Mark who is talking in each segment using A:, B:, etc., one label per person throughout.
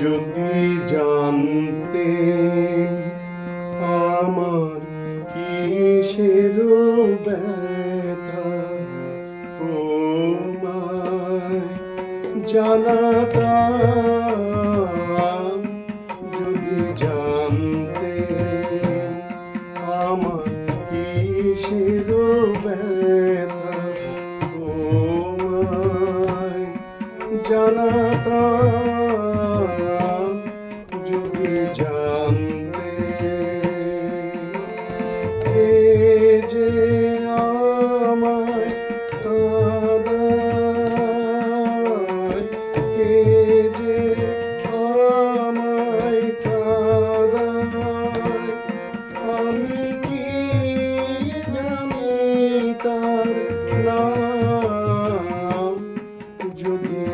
A: যদি জানতে আমার কিসের ব্যথা তোমায় জানাতাম। যদি জানতে আমার কিসের ব্যথা তোমায় জানাতাম। কে যে আমায় কাদায় কে যে আমায় কাদায় আমি কি জানি তার নাম? যদি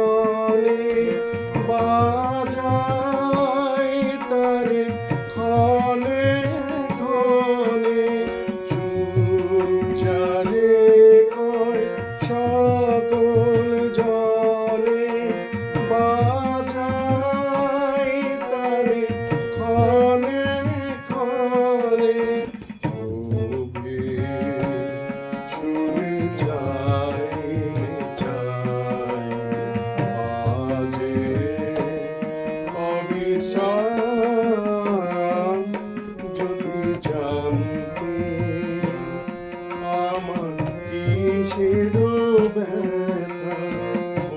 A: কিসের ব্যথা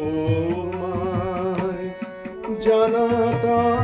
A: ও মায় জানাতা